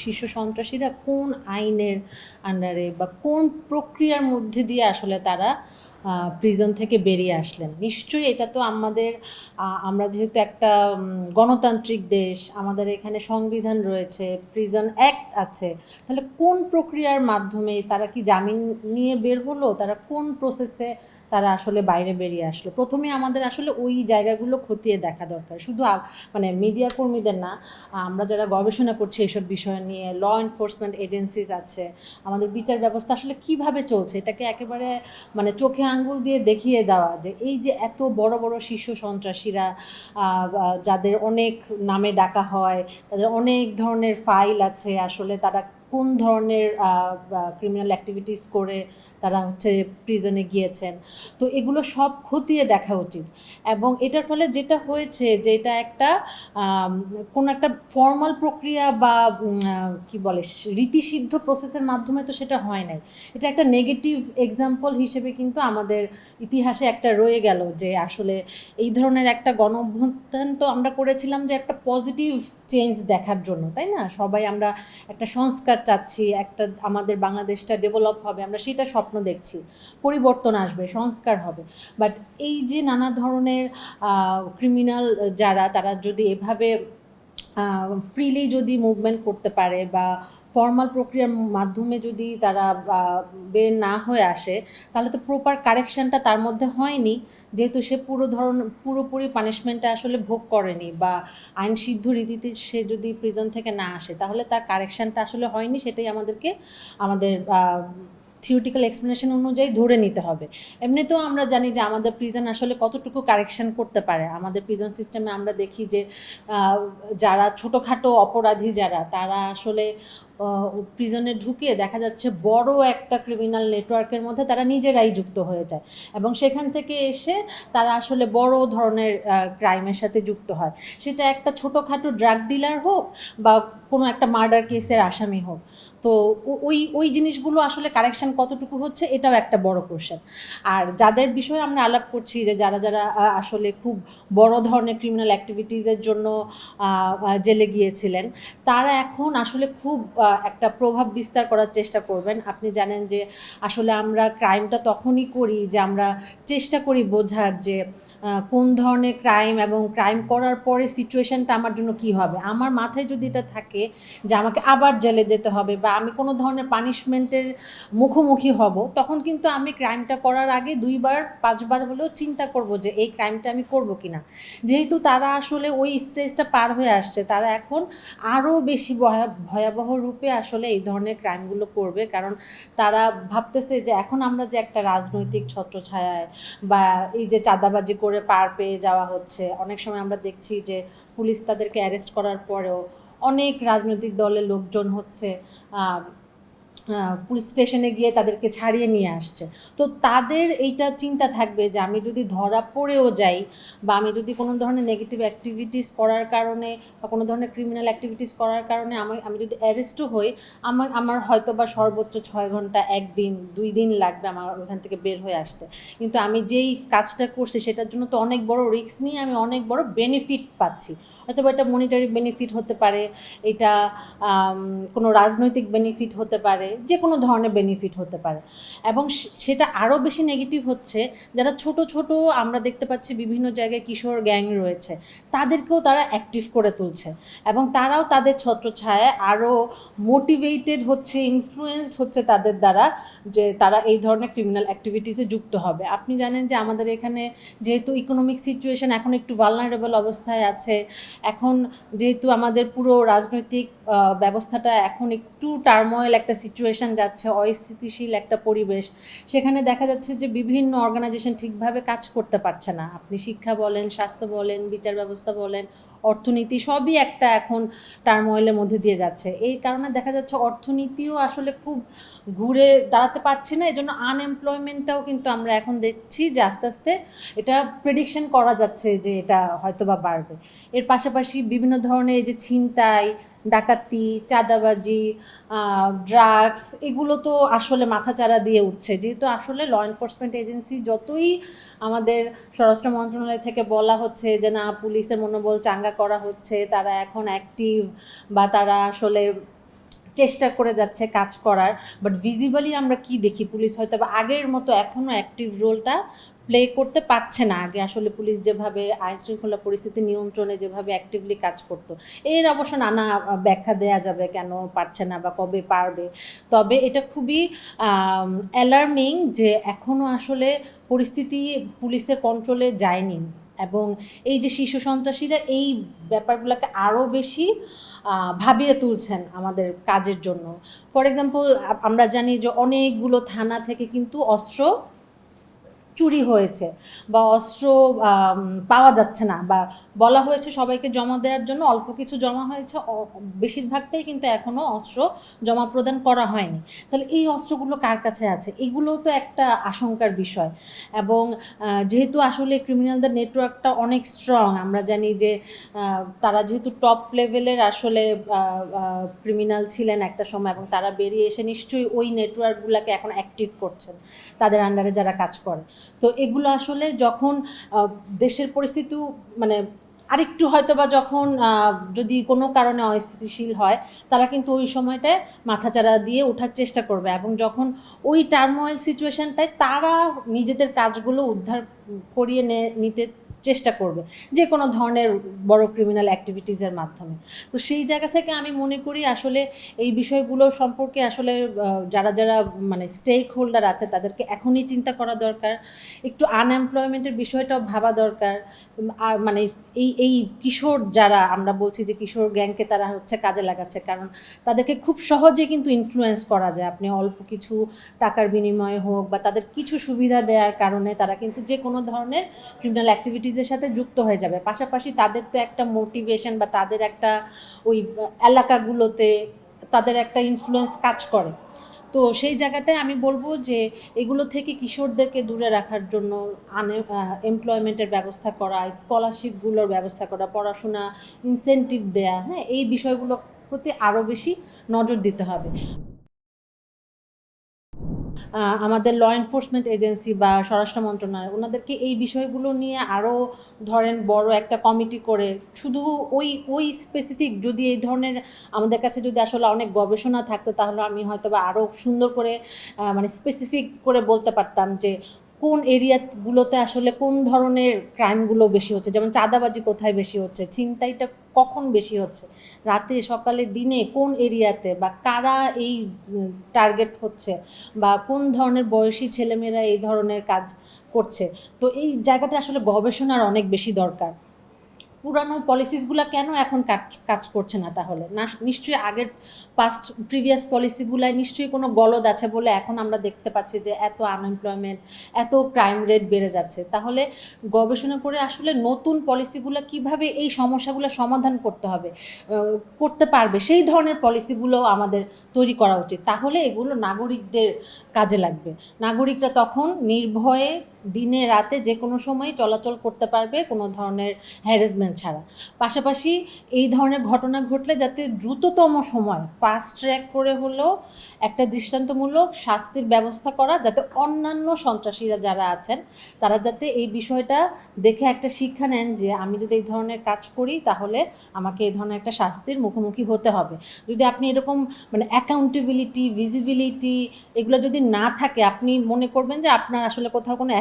শীর্ষ সন্ত্রাসীরা কোন আইনের আন্ডারে বা কোন প্রক্রিয়ার মধ্যে দিয়ে আসলে তারা প্রিজন থেকে বেরিয়ে আসলেন? নিশ্চয়ই এটা তো আমাদের আমরা যেহেতু একটা গণতান্ত্রিক দেশ, আমাদের এখানে সংবিধান রয়েছে প্রিজন অ্যাক্ট আছে, তাহলে কোন প্রক্রিয়ার মাধ্যমে তারা কি জামিন নিয়ে বের হলো? তারা কোন প্রসেসে তারা আসলে বাইরে বেরিয়ে আসলো। প্রথমে আমাদের আসলে ওই জায়গাগুলো খতিয়ে দেখা দরকার। শুধু মানে মিডিয়া কর্মীদের না, আমরা যারা গবেষণা করছি এইসব বিষয় নিয়ে ল এনফোর্সমেন্ট এজেন্সিস আছে, আমাদের বিচার ব্যবস্থা আসলে কীভাবে চলছে, এটাকে একেবারে মানে চোখে আঙ্গুল দিয়ে দেখিয়ে দেওয়া যে এই যে এত বড় বড় শীর্ষ সন্ত্রাসীরা যাদের অনেক নামে ডাকা হয়, তাদের অনেক ধরনের ফাইল আছে আসলে তারা কোন ধরনের ক্রিমিনাল অ্যাক্টিভিটিস করে তারা হচ্ছে প্রিজনে গিয়েছেন। তো এগুলো সব খতিয়ে দেখা উচিত। এবং এটার ফলে যেটা হয়েছে যে এটা একটা কোনো একটা ফর্মাল প্রক্রিয়া বা কি বলে, রীতিসিদ্ধ প্রসেসের মাধ্যমে তো সেটা হয় নাই। এটা একটা নেগেটিভ এক্সাম্পল হিসেবে কিন্তু আমাদের ইতিহাসে একটা রয়ে গেল যে আসলে এই ধরনের একটা গণ তো আমরা করেছিলাম যে একটা পজিটিভ চেঞ্জ দেখার জন্য, তাই না? সবাই আমরা একটা সংস্কার চাচ্ছি, একটা আমাদের বাংলাদেশটা ডেভেলপ হবে, আমরা সেটা স্বপ্ন দেখছি। পরিবর্তন আসবে, সংস্কার হবে। বাট এই যে নানা ধরনের ক্রিমিনাল যারা, তারা যদি এভাবে ফ্রিলি যদি মুভমেন্ট করতে পারে বা ফর্মাল প্রক্রিয়ার মাধ্যমে যদি তারা বের না হয়ে আসে, তাহলে তো প্রপার কারেকশনটা তার মধ্যে হয়নি। যেহেতু সে পুরো ধরন, পুরোপুরি পানিশমেন্টটা আসলে ভোগ করেনি বা আইন সিদ্ধ রীতিতে সে যদি প্রিজন থেকে না আসে, তাহলে তার কারেকশনটা আসলে হয়নি, সেটাই আমাদেরকে, আমাদের থিওরিটিক্যাল এক্সপ্লেনেশন অনুযায়ী ধরে নিতে হবে। এমনিতেও আমরা জানি যে আমাদের প্রিজন আসলে কতটুকু কারেকশন করতে পারে। আমাদের প্রিজন সিস্টেমে আমরা দেখি যে যারা ছোটোখাটো অপরাধী যারা, তারা আসলে প্রিজনে ঢুকে দেখা যাচ্ছে বড় একটা ক্রিমিনাল নেটওয়ার্কের মধ্যে তারা নিজেরাই যুক্ত হয়ে যায়। এবং সেখান থেকে এসে তারা আসলে বড় ধরনের ক্রাইমের সাথে যুক্ত হয়। সেটা একটা ছোটোখাটো ড্রাগ ডিলার হোক বা কোনো একটা মার্ডার কেসের আসামি হোক। তো ওই ওই জিনিসগুলো আসলে কারেকশন কতটুকু হচ্ছে এটাও একটা বড় কোশ্চেন আর যাদের বিষয়ে আমরা আলাপ করছি যে যারা যারা আসলে খুব বড় ধরনের ক্রিমিনাল অ্যাক্টিভিটিসের জন্য জেলে গিয়েছিলেন, তারা এখন আসলে খুব একটা প্রভাব বিস্তার করার চেষ্টা করবেন। আপনি জানেন যে আসলে আমরা ক্রাইমটা তখনই করি যে আমরা চেষ্টা করি বোঝার যে কোন ধরনের ক্রাইম এবং ক্রাইম করার পরে সিচুয়েশনটা আমার জন্য কি হবে? আমার মাথায় যদি এটা থাকে যে আমাকে আবার জেলে যেতে হবে বা আমি কোনো ধরনের পানিশমেন্টের মুখোমুখি হব, তখন কিন্তু আমি ক্রাইমটা করার আগে দুইবার, পাঁচবার হলেও চিন্তা করব যে এই ক্রাইমটা আমি করব কিনা। যেহেতু তারা আসলে ওই স্টেজটা পার হয়ে আসছে, তারা এখন আরও বেশি ভয়া- ভয়াবহ রূপে আসলে এই ধরনের ক্রাইমগুলো করবে। কারণ তারা ভাবতেছে যে এখন আমরা যে একটা রাজনৈতিক ছত্রছায়ায় বা এই যে চাঁদাবাজি করে পার পেয়ে যাওয়া হচ্ছে। অনেক সময় আমরা দেখছি যে পুলিশ তাদেরকে অ্যারেস্ট করার পরেও অনেক রাজনৈতিক দলের লোকজন হচ্ছে পুলিশ স্টেশনে গিয়ে তাদেরকে ছাড়িয়ে নিয়ে আসছে। তো তাদের এইটা চিন্তা থাকবে যে আমি যদি ধরা পড়েও যাই বা আমি যদি কোনো ধরনের নেগেটিভ অ্যাক্টিভিটিস করার কারণে বা কোনো ধরনের ক্রিমিনাল অ্যাক্টিভিটিস করার কারণে আমি আমি যদি অ্যারেস্টও হই, আমার আমার হয়তো বা সর্বোচ্চ ছয় ঘণ্টা, একদিন, দুই দিন লাগবে আমার ওখান থেকে বের হয়ে আসতে। কিন্তু আমি যেই কাজটা করছি, সেটার জন্য তো অনেক বড় রিস্ক নিয়ে আমি অনেক বড় বেনিফিট পাচ্ছি। হয়তো এটা মনিটারি বেনিফিট হতে পারে, এটা কোনো রাজনৈতিক বেনিফিট হতে পারে যে কোনো ধরনের বেনিফিট হতে পারে। এবং সেটা আরও বেশি নেগেটিভ হচ্ছে, যারা ছোট ছোট আমরা দেখতে পাচ্ছি বিভিন্ন জায়গায় কিশোর গ্যাং রয়েছে, তাদেরকেও তারা অ্যাক্টিভ করে তুলছে। এবং তারাও তাদের ছত্রছায়ায় আরও মোটিভেটেড হচ্ছে ইনফ্লুয়েসড হচ্ছে তাদের দ্বারা যে তারা এই ধরনের ক্রিমিনাল অ্যাক্টিভিটিসে যুক্ত হবে। আপনি জানেন যে আমাদের এখানে যেহেতু ইকোনমিক সিচুয়েশন এখন একটু ভালনারেবল অবস্থায় আছে, এখন যেহেতু আমাদের পুরো রাজনৈতিক ব্যবস্থাটা এখন একটু টার্ময়েল একটা সিচুয়েশন যাচ্ছে, অস্থিতিশীল একটা পরিবেশ, সেখানে দেখা যাচ্ছে যে বিভিন্ন অর্গানাইজেশন ঠিকভাবে কাজ করতে পারছে না। আপনি শিক্ষা বলেন, স্বাস্থ্য বলেন, বিচার ব্যবস্থা বলেন অর্থনীতি সবই একটা এখন টার্ময়েলের মধ্যে দিয়ে যাচ্ছে। এই কারণে দেখা যাচ্ছে অর্থনীতিও আসলে খুব ঘুরে দাঁড়াতে পারছে না। এই জন্য আনএমপ্লয়মেন্টটাও কিন্তু আমরা এখন দেখছি যে আস্তে আস্তে এটা প্রেডিকশন করা যাচ্ছে যে এটা হয়তো বা বাড়বে। এর পাশাপাশি বিভিন্ন ধরনের যে ছিনতাই ডাকাতি, চাঁদাবাজি ড্রাগস এগুলো তো আসলে মাথাচাড়া দিয়ে উঠছে। যেহেতু আসলে ল এনফোর্সমেন্ট এজেন্সি যতই আমাদের স্বরাষ্ট্র মন্ত্রণালয় থেকে বলা হচ্ছে যে, না, পুলিশের মনোবল চাঙ্গা করা হচ্ছে, তারা এখন অ্যাক্টিভ বা তারা আসলে চেষ্টা করে যাচ্ছে কাজ করার। বাট ভিজিবলি আমরা কি দেখি? পুলিশ হয়তো বা আগের মতো এখনও অ্যাক্টিভ রোলটা প্লে করতে পারছে না আগে আসলে পুলিশ যেভাবে আইন শৃঙ্খলা পরিস্থিতি নিয়ন্ত্রণে যেভাবে অ্যাক্টিভলি কাজ করতো। এর অবশ্য নানা ব্যাখ্যা দেয়া যাবে কেন পারছে না বা কবে পারবে। তবে এটা খুবই অ্যালার্মিং যে এখনও আসলে পরিস্থিতি পুলিশের কন্ট্রোলে যায়নি। এবং এই যে শিশু সন্ত্রাসীরা এই ব্যাপারগুলোকে আরও বেশি ভাবিয়ে তুলছেন আমাদের কাজের জন্য। ফর এক্সাম্পল আমরা জানি যে অনেকগুলো থানা থেকে কিন্তু অস্ত্র চুরি হয়েছে বা অস্ত্র পাওয়া যাচ্ছে না বা বলা হয়েছে সবাইকে জমা দেওয়ার জন্য। অল্প কিছু জমা হয়েছে। বেশিরভাগটাই কিন্তু এখনও অস্ত্র জমা প্রদান করা হয়নি। তাহলে এই অস্ত্রগুলো কার কাছে আছে? এগুলোও তো একটা আশঙ্কার বিষয়। এবং যেহেতু আসলে ক্রিমিনালদের নেটওয়ার্কটা অনেক স্ট্রং আমরা জানি যে তারা যেহেতু টপ লেভেলের আসলে ক্রিমিনাল ছিলেন একটা সময় এবং তারা বেরিয়ে এসে নিশ্চয়ই ওই নেটওয়ার্কগুলোকে এখন অ্যাক্টিভ করছেন, তাদের আন্ডারে যারা কাজ করে। তো এগুলো আসলে যখন দেশের পরিস্থিতি মানে আরেকটু হয়তো বা যখন যদি কোনো কারণে অস্থিতিশীল হয়, তারা কিন্তু ওই সময়টায় মাথাচাড়া দিয়ে ওঠার চেষ্টা করবে এবং যখন ওই টার্মোয়েল সিচুয়েশনটায় তারা নিজেদের কাজগুলো উদ্ধার করিয়ে নিতে চেষ্টা করবে, যে কোনো ধরনের বড় ক্রিমিনাল অ্যাক্টিভিটিসের মাধ্যমে। তো সেই জায়গা থেকে আমি মনে করি আসলে এই বিষয়গুলো সম্পর্কে আসলে যারা যারা মানে স্টেক হোল্ডার আছে তাদেরকে এখনই চিন্তা করা দরকার, একটু আনএমপ্লয়মেন্টের বিষয়টাও ভাবা দরকার আর মানে এই এই কিশোর যারা, আমরা বলছি যে কিশোর গ্যাংকে তারা হচ্ছে কাজে লাগাচ্ছে, কারণ তাদেরকে খুব সহজে কিন্তু ইনফ্লুয়েন্স করা যায়। আপনি অল্প কিছু টাকার বিনিময়ে হোক বা তাদের কিছু সুবিধা দেওয়ার কারণে তারা কিন্তু যে কোনো ধরনের ক্রিমিনাল অ্যাক্টিভিটিসের সাথে যুক্ত হয়ে যাবে। পাশাপাশি তাদের তো একটা মোটিভেশন বা তাদের একটা ওই এলাকাগুলোতে তাদের একটা ইনফ্লুয়েন্স কাজ করে। তো সেই জায়গাটায় আমি বলব যে এগুলো থেকে কিশোরদেরকে দূরে রাখার জন্য আনে এমপ্লয়মেন্টের ব্যবস্থা করা স্কলারশিপগুলোর ব্যবস্থা করা, পড়াশোনা ইনসেন্টিভ দেয়া হ্যাঁ এই বিষয়গুলোর প্রতি আরও বেশি নজর দিতে হবে। আমাদের ল এনফোর্সমেন্ট এজেন্সি বা স্বরাষ্ট্র মন্ত্রণালয়, ওনাদেরকে এই বিষয়গুলো নিয়ে আরও ধরেন বড় একটা কমিটি করে, শুধু ওই ওই স্পেসিফিক যদি এই ধরনের আমাদের কাছে যদি আসলে অনেক গবেষণা থাকতো, তাহলে আমি হয়তো বা আরও সুন্দর করে মানে স্পেসিফিক করে বলতে পারতাম যে কোন এরিয়াগুলোতে আসলে কোন ধরনের ক্রাইমগুলো বেশি হচ্ছে, যেমন চাঁদাবাজি কোথায় বেশি হচ্ছে, ছিনতাইটা কখন বেশি হচ্ছে? রাতে, সকালে, দিনে কোন এরিয়াতে বা কারা এই টার্গেট হচ্ছে? বা কোন ধরনের বয়সী ছেলেমেয়েরা এই ধরনের কাজ করছে? তো এই জায়গাটা আসলে গবেষণার অনেক বেশি দরকার। পুরানো পলিসিসগুলো কেন এখন কাজ কাজ করছে না তাহলে? না, নিশ্চয়ই আগের পাস্ট প্রিভিয়াস পলিসিগুলায় নিশ্চয়ই কোনো গলদ আছে বলে এখন আমরা দেখতে পাচ্ছি যে এত আনএমপ্লয়মেন্ট এত ক্রাইম রেট বেড়ে যাচ্ছে। তাহলে গবেষণা করে আসলে নতুন পলিসিগুলো কীভাবে এই সমস্যাগুলো সমাধান করতে হবে করতে পারবে, সেই ধরনের পলিসিগুলো আমাদের তৈরি করা উচিত। তাহলে এগুলো নাগরিকদের কাজে লাগবে। নাগরিকরা তখন নির্ভয়ে দিনে রাতে যে কোনো সময় চলাচল করতে পারবে কোনো ধরনের হ্যারাসমেন্ট ছাড়া। পাশাপাশি এই ধরনের ঘটনা ঘটলে যাতে দ্রুততম সময় ফাস্ট ট্র্যাক করে হলেও একটা দৃষ্টান্তমূলক শাস্তির ব্যবস্থা করা যাতে অন্যান্য সন্ত্রাসীরা যারা আছেন, তারা যাতে এই বিষয়টা দেখে একটা শিক্ষা নেন যে আমি যদি এই ধরনের কাজ করি, তাহলে আমাকে এই ধরনের একটা শাস্তির মুখোমুখি হতে হবে। যদি আপনি এরকম মানে অ্যাকাউন্টেবিলিটি ভিজিবিলিটি এগুলো যদি না থাকে, আপনি মনে করবেন যে আপনার আসলে কোথাও কোনো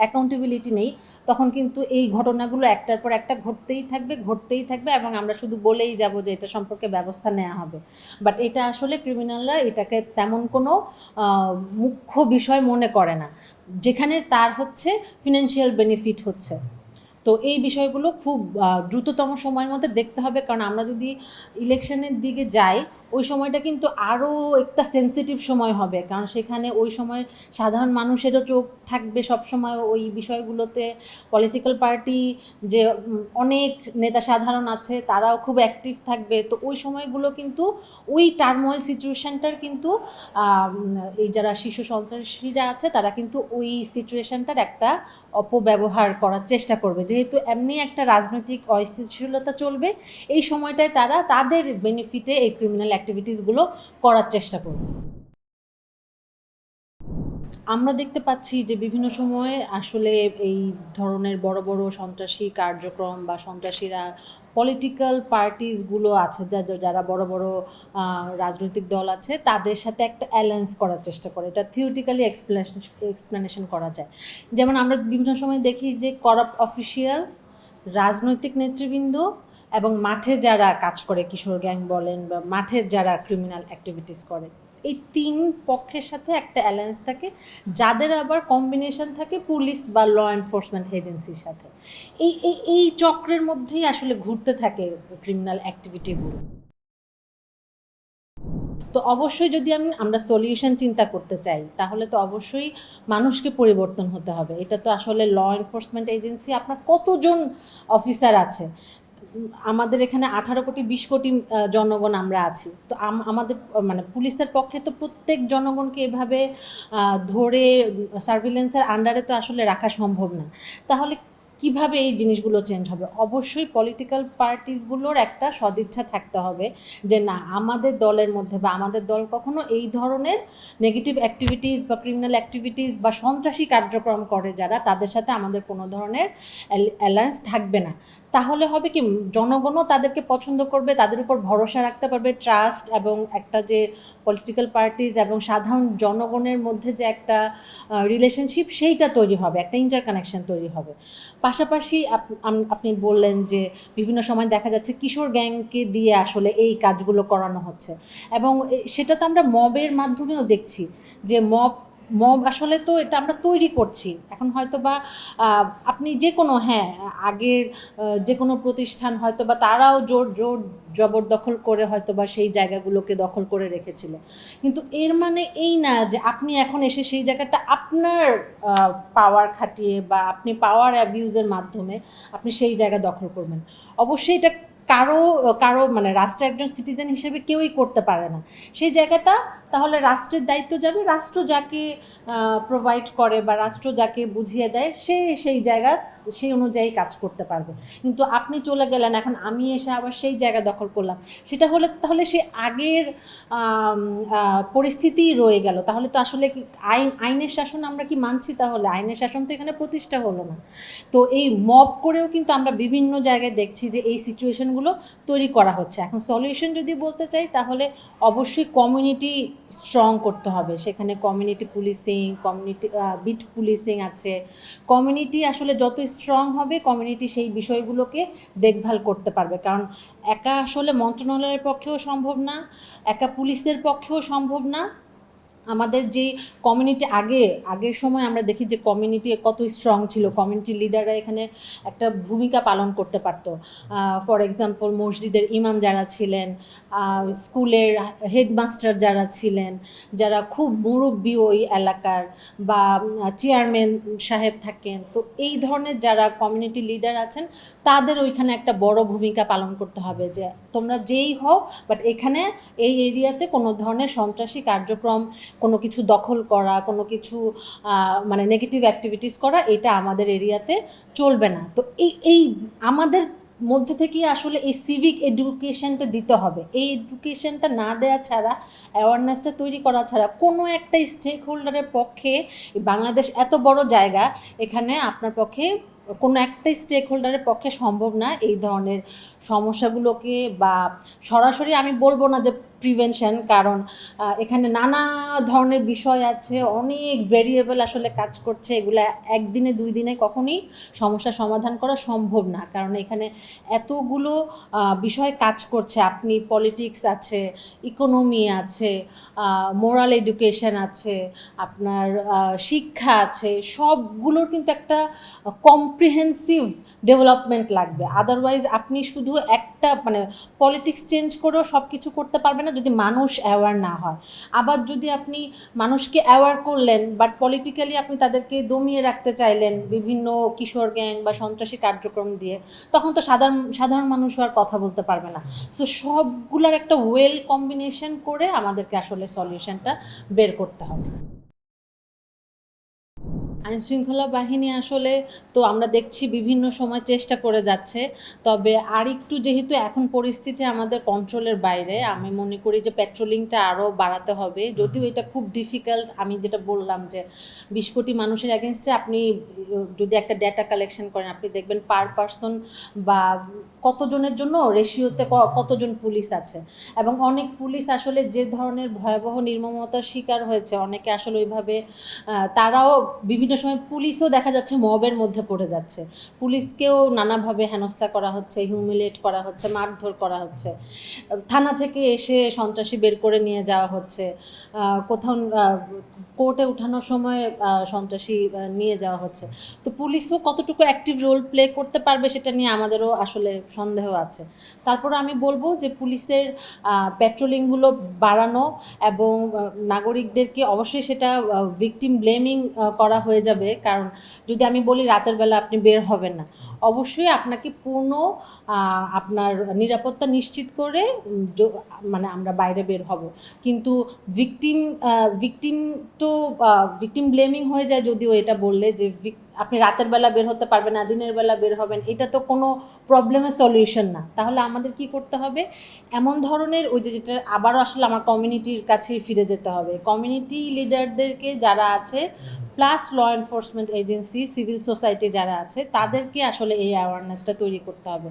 অ্যাকাউন্টেবিলিটি নেই, তখন কিন্তু এই ঘটনাগুলো একটার পর একটা ঘটতেই থাকবে ঘটতেই থাকবে এবং আমরা শুধু বলেই যাব যে এটা সম্পর্কে ব্যবস্থা নেওয়া হবে। বাট এটা আসলে ক্রিমিনালরা এটাকে তেমন কোনো মুখ্য বিষয় মনে করে না। যেখানে তার হচ্ছে ফিনান্সিয়াল বেনিফিট হচ্ছে। তো এই বিষয়গুলো খুব দ্রুততম সময়ের মধ্যে দেখতে হবে। কারণ আমরা যদি ইলেকশনের দিকে যাই ওই সময়টা কিন্তু আরও একটা সেন্সিটিভ সময় হবে। কারণ সেখানে ওই সময় সাধারণ মানুষেরও চোখ থাকবে সব সময় ওই বিষয়গুলোতে। পলিটিক্যাল পার্টি যে অনেক নেতা সাধারণ আছে, তারাও খুব অ্যাক্টিভ থাকবে। তো ওই সময়গুলো কিন্তু ওই টার্মোয়েল সিচুয়েশনটার কিন্তু এই যারা শিশু সন্ত্রাসীরা আছে, তারা কিন্তু ওই সিচুয়েশানটার একটা অপব্যবহার করার চেষ্টা করবে। যেহেতু এমনি একটা রাজনৈতিক অস্থিতিশীলতা চলবে, এই সময়টায় তারা তাদের বেনিফিটে এই ক্রিমিনাল অ্যাক্টিভিটিসগুলো করার চেষ্টা করবে। আমরা দেখতে পাচ্ছি যে বিভিন্ন সময়ে আসলে এই ধরনের বড় বড় সন্ত্রাসী কার্যক্রম বা সন্ত্রাসীরা পলিটিক্যাল পার্টিসগুলো আছে যারা বড় বড় রাজনৈতিক দল আছে, তাদের সাথে একটা অ্যালায়েন্স করার চেষ্টা করে। এটা থিওরিটিক্যালি এক্সপ্লেনেশন এক্সপ্লেনেশন করা যায়। যেমন আমরা বিভিন্ন সময় দেখি যে করাপ্ট অফিসিয়াল রাজনৈতিক নেতৃবৃন্দ এবং মাঠে যারা কাজ করে, কিশোর গ্যাং বলেন বা মাঠের যারা ক্রিমিনাল অ্যাক্টিভিটিস করে, এই তিন পক্ষের সাথে একটা অ্যালায়েন্স থাকে, যাদের আবার কম্বিনেশন থাকে পুলিশ বা ল এনফোর্সমেন্ট এজেন্সির সাথে। এই এই এই চক্রের মধ্যেই আসলে ঘুরতে থাকে ক্রিমিনাল অ্যাক্টিভিটিগুলো তো অবশ্যই যদি আমি, আমরা সলিউশন চিন্তা করতে চাই, তাহলে তো অবশ্যই মানুষকে পরিবর্তন হতে হবে। এটা তো আসলে ল এনফোর্সমেন্ট এজেন্সি আপনার কতজন অফিসার আছে? আমাদের এখানে আঠারো কোটি, বিশ কোটি জনগণ আমরা আছি। তো আমাদের মানে পুলিশের পক্ষে তো প্রত্যেক জনগণকে এভাবে ধরে সার্ভিলেন্সের আন্ডারে তো আসলে রাখা সম্ভব না। তাহলে কীভাবে এই জিনিসগুলো চেঞ্জ হবে? অবশ্যই পলিটিক্যাল পার্টিসগুলোর একটা সদিচ্ছা থাকতে হবে যে না, আমাদের দলের মধ্যে বা আমাদের দল কখনো এই ধরনের নেগেটিভ অ্যাক্টিভিটিস বা ক্রিমিনাল অ্যাক্টিভিটিস বা সন্ত্রাসী কার্যক্রম করে যারা, তাদের সাথে আমাদের কোনো ধরনের অ্যালায়েন্স থাকবে না। তাহলে হবে কি, জনগণও তাদেরকে পছন্দ করবে, তাদের উপর ভরসা রাখতে পারবে ট্রাস্ট এবং একটা যে পলিটিক্যাল পার্টিস এবং সাধারণ জনগণের মধ্যে যে একটা রিলেশনশিপ সেইটা তৈরি হবে, একটা ইন্টার কানেকশন তৈরি হবে। পাশাপাশি আপ- আপনি বললেন যে বিভিন্ন সময় দেখা যাচ্ছে কিশোর গ্যাংকে দিয়ে আসলে এই কাজগুলো করানো হচ্ছে। এবং সেটা তো আমরা মবের মাধ্যমেও দেখছি যে মব মব আসলে তো এটা আমরা তৈরি করছি। এখন হয়তো বা আপনি যে কোনো হ্যাঁ আগের যে কোনো প্রতিষ্ঠান হয়তো বা তারাও জোর জোর জবরদখল করে হয়তো বা সেই জায়গাগুলোকে দখল করে রেখেছিল। কিন্তু এর মানে এই না যে আপনি এখন এসে সেই জায়গাটা আপনার পাওয়ার খাটিয়ে বা আপনি পাওয়ার অ্যাবিউজের মাধ্যমে আপনি সেই জায়গা দখল করবেন। অবশ্যই এটা কারও কারও মানে রাষ্ট্রের একজন সিটিজেন হিসেবে কেউই করতে পারে না। সেই জায়গাটা তাহলে রাষ্ট্রের দায়িত্ব যাবে, রাষ্ট্র যাকে প্রোভাইড করে বা রাষ্ট্র যাকে বুঝিয়ে দেয়, সে সেই জায়গা সেই অনুযায়ী কাজ করতে পারবে। কিন্তু আপনি চলে গেলেন, এখন আমি এসে আবার সেই জায়গা দখল করলাম। সেটা হলে, তাহলে সে আগের পরিস্থিতিই রয়ে গেল। তাহলে তো আসলে আইন, আইনের শাসন আমরা কি মানছি তাহলে? আইনের শাসন তো এখানে প্রতিষ্ঠা হলো না। তো এই মব করেও কিন্তু আমরা বিভিন্ন জায়গায় দেখছি যে এই সিচুয়েশনগুলো তৈরি করা হচ্ছে। এখন সলিউশন যদি বলতে চাই, তাহলে অবশ্যই কমিউনিটি স্ট্রং করতে হবে। সেখানে community policing community beat policing আছে। কমিউনিটি আসলে যত স্ট্রং হবে কমিউনিটি সেই বিষয়গুলোকে দেখভাল করতে পারবে। কারণ একা আসলে মন্ত্রণালয়ের পক্ষেও সম্ভব না, একা পুলিশের পক্ষেও সম্ভব না। আমাদের যে কমিউনিটি আগে, আগের সময় আমরা দেখি যে কমিউনিটি কত স্ট্রং ছিল কমিউনিটি লিডাররা এখানে একটা ভূমিকা পালন করতে পারতো। ফর এক্সাম্পল মসজিদের ইমাম যারা ছিলেন স্কুলের হেডমাস্টার যারা ছিলেন, যারা খুব মুরব্বী ওই এলাকার বা চেয়ারম্যান সাহেব থাকেন, তো এই ধরনের যারা কমিউনিটি লিডার আছেন, তাদের ওইখানে একটা বড় ভূমিকা পালন করতে হবে যে তোমরা যেই হও বাট এখানে এই এরিয়াতে কোনো ধরনের সন্ত্রাসী কার্যক্রম কোনো কিছু দখল করা, কোনো কিছু মানে নেগেটিভ অ্যাক্টিভিটিস করা, এটা আমাদের এরিয়াতে চলবে না। তো এই এই আমাদের মধ্যে থেকেই আসলে এই সিভিক এডুকেশনটা দিতে হবে। এই এডুকেশনটা না দেওয়া ছাড়া অ্যাওয়ারনেসটা তৈরি করা ছাড়া কোনো একটা স্টেক হোল্ডারের পক্ষে বাংলাদেশ এত বড় জায়গা, এখানে আপনার পক্ষে কোনো একটা স্টেক হোল্ডারের পক্ষে সম্ভব না এই ধরনের সমস্যাগুলোকে বা সরাসরি আমি বলব না যে প্রিভেনশন কারণ এখানে নানা ধরনের বিষয় আছে, অনেক ভেরিয়েবল আসলে কাজ করছে, এগুলো একদিনে দুই দিনে কখনই সমস্যা সমাধান করা সম্ভব না। কারণ এখানে এতগুলো বিষয় কাজ করছে, আপনি পলিটিক্স আছে ইকোনমি আছে মোরাল এডুকেশন আছে, আপনার শিক্ষা আছে, সবগুলোর কিন্তু একটা কম্প্রিহেন্সিভ ডেভেলপমেন্ট লাগবে। আদারওয়াইজ আপনি শুধু একটা মানে পলিটিক্স চেঞ্জ করেও সব কিছু করতে পারবে না যদি মানুষ অ্যাওয়ার না হয়। আবার যদি আপনি মানুষকে অ্যাওয়ার করলেন বাট পলিটিক্যালি আপনি তাদেরকে দমিয়ে রাখতে চাইলেন বিভিন্ন কিশোর গ্যাং বা সন্ত্রাসী কার্যক্রম দিয়ে, তখন তো সাধারণ সাধারণ মানুষ আর কথা বলতে পারবে না। তো সবগুলার একটা ওয়েল কম্বিনেশন করে আমাদেরকে আসলে সলিউশনটা বের করতে হবে। আইন শৃঙ্খলা বাহিনী আসলে তো আমরা দেখছি বিভিন্ন সময় চেষ্টা করে যাচ্ছে। তবে আর একটু যেহেতু এখন পরিস্থিতি আমাদের কন্ট্রোলের বাইরে আমি মনে করি যে পেট্রোলিংটা আরও বাড়াতে হবে। যদিও এটা খুব ডিফিকাল্ট আমি যেটা বললাম যে বিশ কোটি মানুষের অ্যাগেনস্টে আপনি যদি একটা ডেটা কালেকশন করেন আপনি দেখবেন পার পার্সন বা কতজনের জন্য রেশিওতে কতজন পুলিশ আছে। এবং অনেক পুলিশ আসলে যে ধরনের ভয়াবহ নির্মমতার শিকার হয়েছে অনেকে আসলে ওইভাবে তারাও বিভিন্ন সময় পুলিশও দেখা যাচ্ছে মবের মধ্যে পড়ে যাচ্ছে। পুলিশকেও নানাভাবে হেনস্থা করা হচ্ছে হিউমিলেট করা হচ্ছে, মারধর করা হচ্ছে। থানা থেকে এসে সন্ত্রাসী বের করে নিয়ে যাওয়া হচ্ছে। কোথাও কোর্টে উঠানোর সময় সন্ত্রাসী নিয়ে যাওয়া হচ্ছে। তো পুলিশও কতটুকু অ্যাক্টিভ রোল প্লে করতে পারবে সেটা নিয়ে আমাদেরও আসলে সন্দেহ আছে। তারপর আমি বলব যে পুলিশের পেট্রোলিংগুলো বাড়ানো এবং নাগরিকদেরকে অবশ্যই সেটা ভিকটিম ব্লেমিং করা হয়ে যাবে। কারণ যদি আমি বলি রাতের বেলা আপনি বের হবেন না অবশ্যই আপনাকে পূর্ণ আপনার নিরাপত্তা নিশ্চিত করে মানে আমরা বাইরে বের হব। কিন্তু ভিকটিম ভিকটিম তো ভিকটিম ব্লেমিং হয়ে যায় যদিও এটা বললে যে vic- আপনি রাতের বেলা বের হতে পারবেন না দিনের বেলা বের হবেন এটা তো কোনো প্রবলেমের সলিউশন না। তাহলে আমাদের কি করতে হবে? এমন ধরনের ওই যে যেটা আবারও আসলে আমার কমিউনিটির কাছেই ফিরে যেতে হবে। কমিউনিটি লিডারদেরকে যারা আছে plus law enforcement agency civil society যারা আছে তাদেরকে আসলে এই অ্যাওয়ারনেসটা তৈরি করতে হবে।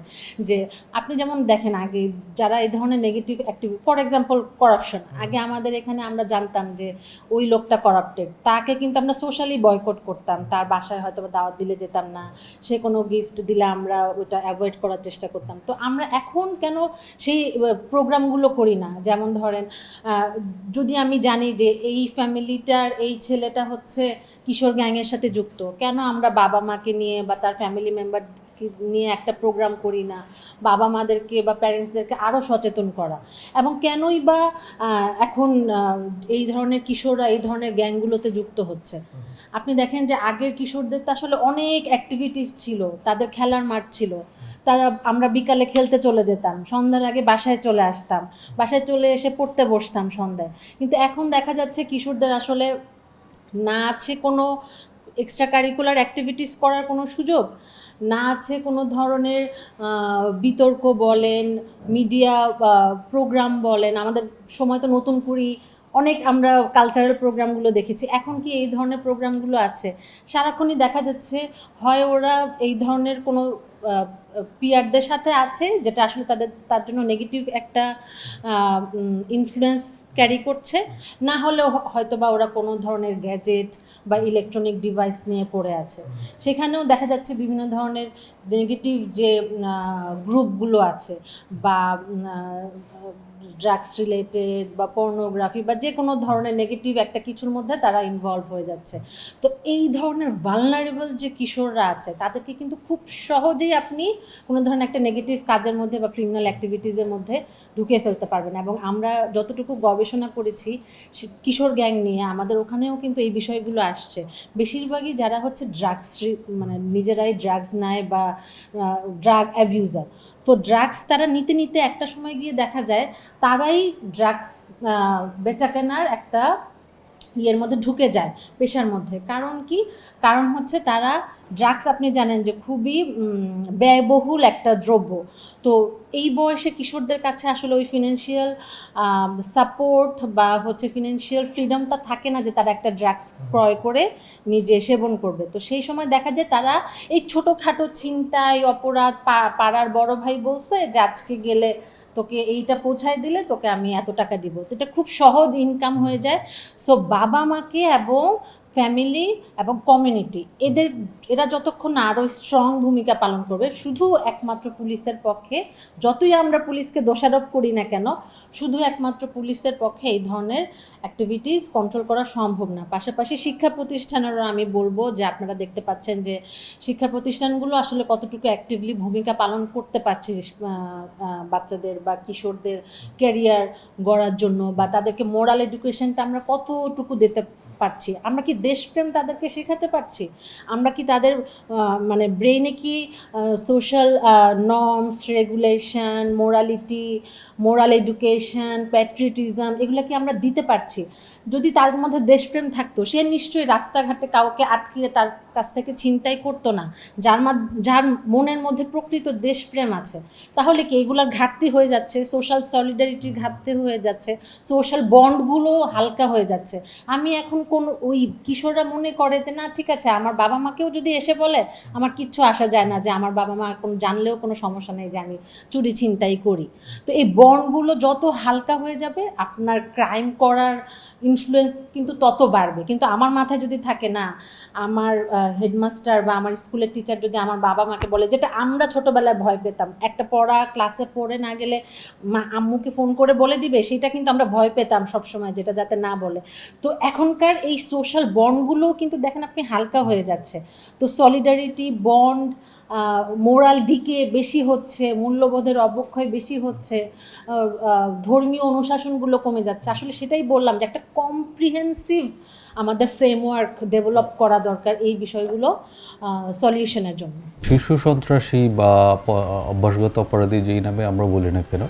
যে আপনি যেমন দেখেন আগে যারা এই ধরনের negative activity for example corruption আগে আমাদের এখানে আমরা জানতাম যে ওই লোকটা করাপ্টেড তাকে কিন্তু আমরা সোশ্যালি বয়কট করতাম তার বাসায় হয়তো বা দাওয়াত দিলে যেতাম না। সে কোনো গিফট দিলে আমরা ওটা অ্যাভয়েড করার চেষ্টা করতাম। তো আমরা এখন কেন সেই প্রোগ্রামগুলো করি না? যেমন ধরেন যদি আমি জানি যে এই ফ্যামিলিটার এই ছেলেটা হচ্ছে কিশোর গ্যাংয়ের সাথে যুক্ত, কেন আমরা বাবা মাকে নিয়ে বা তার ফ্যামিলি মেম্বার নিয়ে একটা প্রোগ্রাম করি না, বাবা মাদেরকে বা প্যারেন্টসদেরকে আরও সচেতন করা। এবং কেনই বা এখন এই ধরনের কিশোররা এই ধরনের গ্যাংগুলোতে যুক্ত হচ্ছে। আপনি দেখেন যে আগের কিশোরদের তো আসলে অনেক অ্যাক্টিভিটিস ছিল, তাদের খেলার মাঠ ছিল। তারা, আমরা বিকালে খেলতে চলে যেতাম, সন্ধ্যার আগে বাসায় চলে আসতাম, বাসায় চলে এসে পড়তে বসতাম সন্ধ্যায়। কিন্তু এখন দেখা যাচ্ছে কিশোরদের আসলে না আছে কোনো এক্সট্রা কারিকুলার অ্যাক্টিভিটিস করার কোনো সুযোগ। না আছে কোনো ধরনের বিতর্ক বলেন মিডিয়া প্রোগ্রাম বলেন আমাদের সময় তো নতুন করি অনেক আমরা কালচারাল প্রোগ্রামগুলো দেখেছি। এখন কি এই ধরনের প্রোগ্রামগুলো আছে? সারাক্ষণই দেখা যাচ্ছে হয় ওরা এই ধরনের কোনো পিয়ারদের সাথে আছে, যেটা আসলে তাদের, তার জন্য নেগেটিভ একটা ইনফ্লুয়েন্স ক্যারি করছে। না হলেও হ- হয়তো বা ওরা কোনো ধরনের গ্যাজেট বা ইলেকট্রনিক ডিভাইস নিয়ে পড়ে আছে। সেখানেও দেখা যাচ্ছে বিভিন্ন ধরনের নেগেটিভ যে গ্রুপগুলো আছে বা ড্রাগস রিলেটেড বা পর্নোগ্রাফি বা যে কোনো ধরনের নেগেটিভ একটা কিছুর মধ্যে তারা ইনভলভ হয়ে যাচ্ছে। তো এই ধরনের ভালনারেবল যে কিশোররা আছে, তাদেরকে কিন্তু খুব সহজেই আপনি কোনো ধরনের একটা নেগেটিভ কাজের মধ্যে বা ক্রিমিনাল অ্যাক্টিভিটিসের মধ্যে ঢুকে ফেলতে পারবেন। এবং আমরা যতটুকু গবেষণা করেছি কিশোর গ্যাং নিয়ে আমাদের ওখানেও কিন্তু এই বিষয়গুলো আসছে। বেশিরভাগই যারা হচ্ছে ড্রাগস মানে নিজেরাই ড্রাগস নেয় বা ড্রাগ অ্যাবিউজার তো ড্রাগস তারা নিতে নিতে একটা সময় গিয়ে দেখা যায় তারাই ড্রাগস বেচা কেনার একটা ইয়ের মধ্যে ঢুকে যায় পেশার মধ্যে। কারণ কি? কারণ হচ্ছে তারা ড্রাগস আপনি জানেন যে খুবই ব্যয়বহুল একটা দ্রব্য। তো এই বয়সে কিশোরদের কাছে আসলে ওই ফিনান্সিয়াল সাপোর্ট বা হচ্ছে ফিনান্সিয়াল ফ্রিডমটা থাকে না যে তারা একটা ড্রাগস ক্রয় করে নিজে সেবন করবে। তো সেই সময় দেখা যায় তারা এই ছোটোখাটো ছিনতাই অপরাধ পা- পাড়ার বড় ভাই বলছে যে আজকে গেলে তোকে এইটা পৌঁছায় দিলে তোকে আমি এত টাকা দিব। তো এটা খুব সহজ ইনকাম হয়ে যায়। সো বাবা মাকে এবং ফ্যামিলি এবং কমিউনিটি এদের, এরা যতক্ষণ না আরও স্ট্রং ভূমিকা পালন করবে, শুধু একমাত্র পুলিশের পক্ষে, যতই আমরা পুলিশকে দোষারোপ করি না কেন, শুধু একমাত্র পুলিশের পক্ষে এই ধরনের অ্যাক্টিভিটিস কন্ট্রোল করা সম্ভব না। পাশাপাশি শিক্ষা প্রতিষ্ঠানেরও আমি বলব যে আপনারা দেখতে পাচ্ছেন যে শিক্ষা প্রতিষ্ঠানগুলো আসলে কতটুকু অ্যাক্টিভলি ভূমিকা পালন করতে পারছে বাচ্চাদের বা কিশোরদের ক্যারিয়ার গড়ার জন্য বা তাদেরকে মোরাল এডুকেশনটা আমরা কতটুকু দিতে পারছি। আমরা কি দেশপ্রেম তাদেরকে শেখাতে পারছি? আমরা কি তাদের মানে ব্রেইনে কি social norms regulation morality moral education patriotism এগুলো কি আমরা দিতে পারছি? যদি তার মধ্যে দেশপ্রেম থাকতো, সে নিশ্চয়ই রাস্তাঘাটে কাউকে আটকিয়ে তার কাছ থেকে ছিনতাই করতো না। যার যার মনের মধ্যে প্রকৃত দেশপ্রেম আছে। তাহলে কি এগুলোর ঘাটতি হয়ে যাচ্ছে? সোশ্যাল সলিডারিটির ঘাটতি হয়ে যাচ্ছে। সোশ্যাল বন্ডগুলো হালকা হয়ে যাচ্ছে। আমি এখন কোন, ওই কিশোররা মনে করে যে, না, ঠিক আছে, আমার বাবা মাকেও যদি এসে বলে, আমার কিচ্ছু আসা যায় না যে, আমার বাবা মা এখন জানলেও কোনো সমস্যা নেই যে, আমি চুরি ছিনতাই করি। তো এই বন্ডগুলো যত হালকা হয়ে যাবে, আপনার ক্রাইম করার ইনফ্লুয়েন্স কিন্তু তত বাড়বে। কিন্তু আমার মাথায় যদি থাকে না আমার হেডমাস্টার বা আমার স্কুলের টিচার যদি আমার বাবা মাকে বলে, যেটা আমরা ছোটোবেলায় ভয় পেতাম। একটা পড়া ক্লাসে পড়ে না গেলে মা, আম্মুকে ফোন করে বলে দিবে, সেটা কিন্তু আমরা ভয় পেতাম সবসময়, যেটা যাতে না বলে। তো এখনকার এই সোশ্যাল বন্ডগুলোও কিন্তু দেখেন আপনি হালকা হয়ে যাচ্ছে। তো সলিডারিটি বন্ড মোরাল ডিকে বেশি হচ্ছে, মূল্যবোধের অবক্ষয় বেশি হচ্ছে ধর্মীয় অনুশাসনগুলো কমে যাচ্ছে। আসলে সেটাই বললাম যে একটা কম্প্রিহেন্সিভ আমাদের ফ্রেমওয়ার্ক ডেভেলপ করা দরকার এই বিষয়গুলো সলিউশনের জন্য। শিশু সন্ত্রাসী বা অভ্যাসগত অপরাধী যেই নামে আমরা বলি না কেন